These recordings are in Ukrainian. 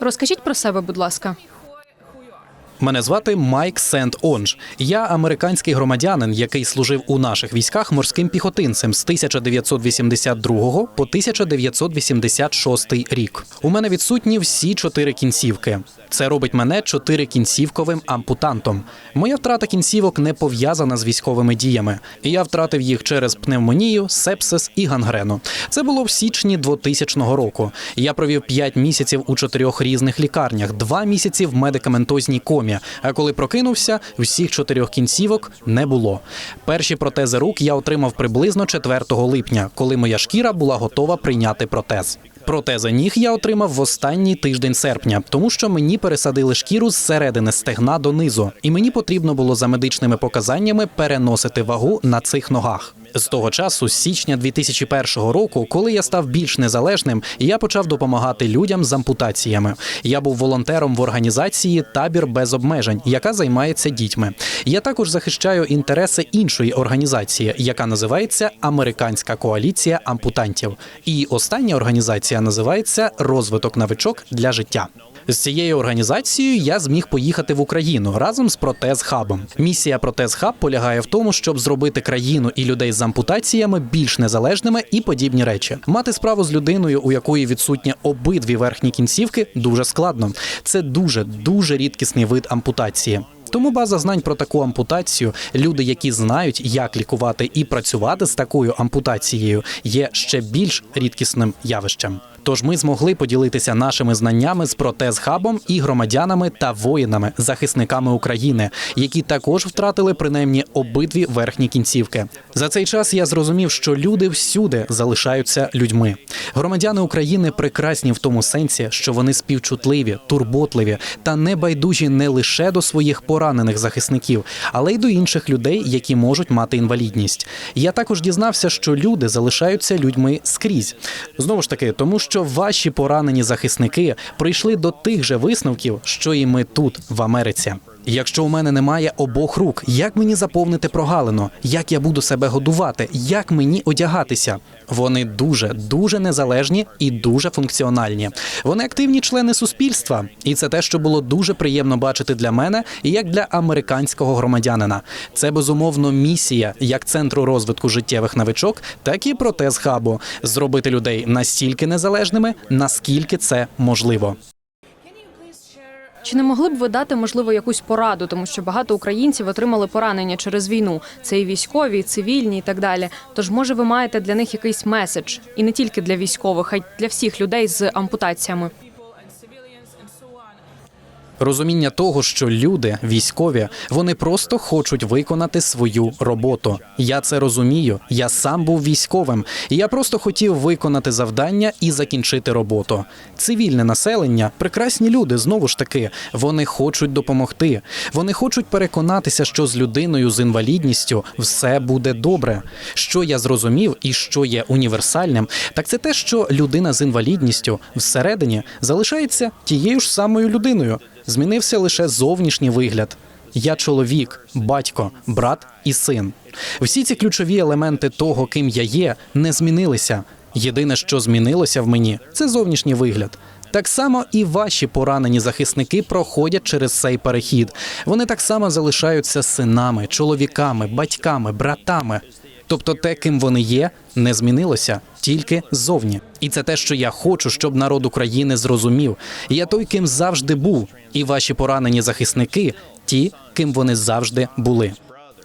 Розкажіть про себе, будь ласка. Мене звати Майк Сент Онж. Я американський громадянин, який служив у наших військах морським піхотинцем з 1982 по 1986 рік. У мене відсутні всі чотири кінцівки. Це робить мене чотирикінцівковим ампутантом. Моя втрата кінцівок не пов'язана з військовими діями. Я втратив їх через пневмонію, сепсис і гангрену. Це було в січні 2000 року. Я провів 5 місяців у чотирьох різних лікарнях, 2 місяці в медикаментозній комі. А коли прокинувся, всіх чотирьох кінцівок не було. Перші протези рук я отримав приблизно 4 липня, коли моя шкіра була готова прийняти протез. Протези ніг я отримав в останній тиждень серпня, тому що мені пересадили шкіру з середини стегна донизу, і мені потрібно було за медичними показаннями переносити вагу на цих ногах. З того часу, з січня 2001 року, коли я став більш незалежним, я почав допомагати людям з ампутаціями. Я був волонтером в організації Табір без обмежень, яка займається дітьми. Я також захищаю інтереси іншої організації, яка називається Американська коаліція ампутантів. І остання організація називається Розвиток навичок для життя. З цією організацією я зміг поїхати в Україну разом з Протез Хабом. Місія Протез Хаб полягає в тому, щоб зробити країну і людей з ампутаціями більш незалежними і подібні речі. Мати справу з людиною, у якої відсутні обидві верхні кінцівки, дуже складно. Це дуже дуже рідкісний вид ампутації. Тому база знань про таку ампутацію, люди, які знають, як лікувати і працювати з такою ампутацією, є ще більш рідкісним явищем. Тож ми змогли поділитися нашими знаннями з протез хабом і громадянами та воїнами, захисниками України, які також втратили принаймні обидві верхні кінцівки. За цей час я зрозумів, що люди всюди залишаються людьми. Громадяни України прекрасні в тому сенсі, що вони співчутливі, турботливі та небайдужі не лише до своїх поранених захисників, але й до інших людей, які можуть мати інвалідність. Я також дізнався, що люди залишаються людьми скрізь. Знову ж таки, тому що ваші поранені захисники прийшли до тих же висновків, що і ми тут, в Америці. Якщо у мене немає обох рук, як мені заповнити прогалину? Як я буду себе годувати? Як мені одягатися? Вони дуже дуже незалежні і дуже функціональні. Вони активні члени суспільства, і це те, що було дуже приємно бачити для мене і як для американського громадянина. Це безумовно місія як центру розвитку життєвих навичок, так і протез хабу зробити людей настільки незалежними, наскільки це можливо. Чи не могли б ви дати, можливо, якусь пораду, тому що багато українців отримали поранення через війну. Це і військові, і цивільні, і так далі. Тож, може, ви маєте для них якийсь меседж, і не тільки для військових, а й для всіх людей з ампутаціями. Розуміння того, що люди військові, вони просто хочуть виконати свою роботу. Я це розумію. Я сам був військовим, і я просто хотів виконати завдання і закінчити роботу. Цивільне населення, прекрасні люди, знову ж таки, вони хочуть допомогти. Вони хочуть переконатися, що з людиною з інвалідністю все буде добре. Що я зрозумів і що є універсальним, так це те, що людина з інвалідністю всередині залишається тією ж самою людиною. Змінився лише зовнішній вигляд. Я чоловік, батько, брат і син. Всі ці ключові елементи того, ким я є, не змінилися. Єдине, що змінилося в мені, це зовнішній вигляд. Так само і ваші поранені захисники проходять через цей перехід. Вони так само залишаються синами, чоловіками, батьками, братами. Тобто те, ким вони є, не змінилося тільки ззовні. І це те, що я хочу, щоб народ України зрозумів. Я той, ким завжди був, і ваші поранені захисники ті, ким вони завжди були.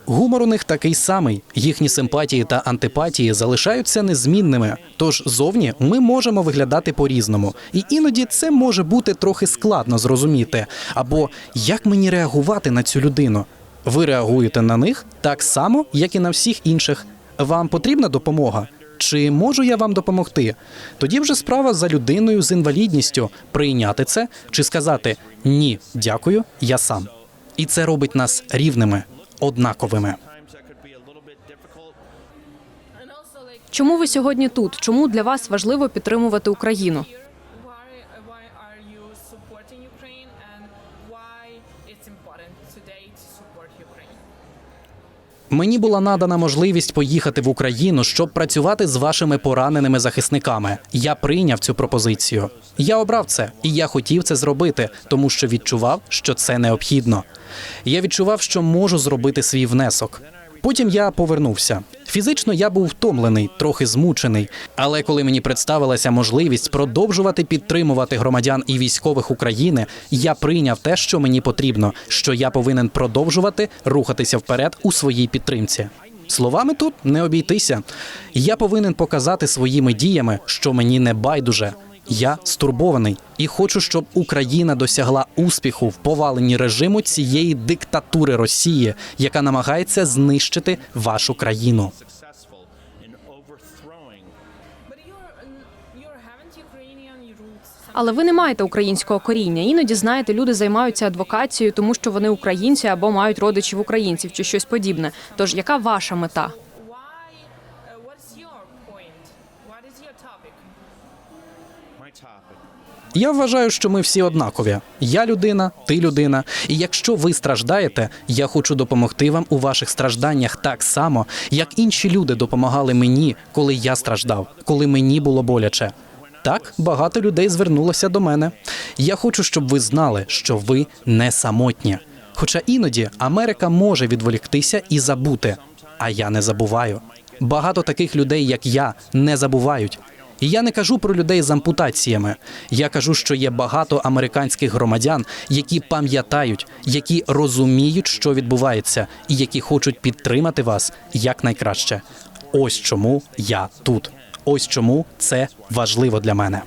Гумор у них такий самий. Їхні симпатії та антипатії залишаються незмінними. Тож зовні ми можемо виглядати по-різному, і іноді це може бути трохи складно зрозуміти. Або як мені реагувати на цю людину? Ви реагуєте на них так само, як і на всіх інших. Вам потрібна допомога? Чи можу я вам допомогти? Тоді вже справа за людиною з інвалідністю прийняти це чи сказати ні, дякую, я сам. І це робить нас рівними, однаковими. Чому ви сьогодні тут? Чому для вас важливо підтримувати Україну? Ukraine and why it's? Мені була надана можливість поїхати в Україну, щоб працювати з вашими пораненими захисниками. Я прийняв цю пропозицію. Я обрав це, і я хотів це зробити, тому що відчував, що це необхідно. Я відчував, що можу зробити свій внесок. Потім я повернувся. Фізично я був втомлений, трохи змучений. Але коли мені представилася можливість продовжувати підтримувати громадян і військових України, я прийняв те, що мені потрібно, що я повинен продовжувати рухатися вперед у своїй підтримці. Словами тут не обійтися. Я повинен показати своїми діями, що мені не байдуже. Я стурбований і хочу, щоб Україна досягла успіху в поваленні режиму цієї диктатури Росії, яка намагається знищити вашу країну. Але ви не маєте українського коріння. Іноді знаєте, люди займаються адвокацією, тому що вони українці або мають родичів українців чи щось подібне. Тож яка ваша мета? Я вважаю, що ми всі однакові. Я людина, ти людина. І якщо ви страждаєте, я хочу допомогти вам у ваших стражданнях так само, як інші люди допомагали мені, коли я страждав, коли мені було боляче. Так багато людей звернулося до мене. Я хочу, щоб ви знали, що ви не самотні. Хоча іноді Америка може відволіктися і забути, а я не забуваю. Багато таких людей, як я, не забувають. І я не кажу про людей з ампутаціями. Я кажу, що є багато американських громадян, які пам'ятають, які розуміють, що відбувається, і які хочуть підтримати вас якнайкраще. Ось чому я тут. Ось чому це важливо для мене.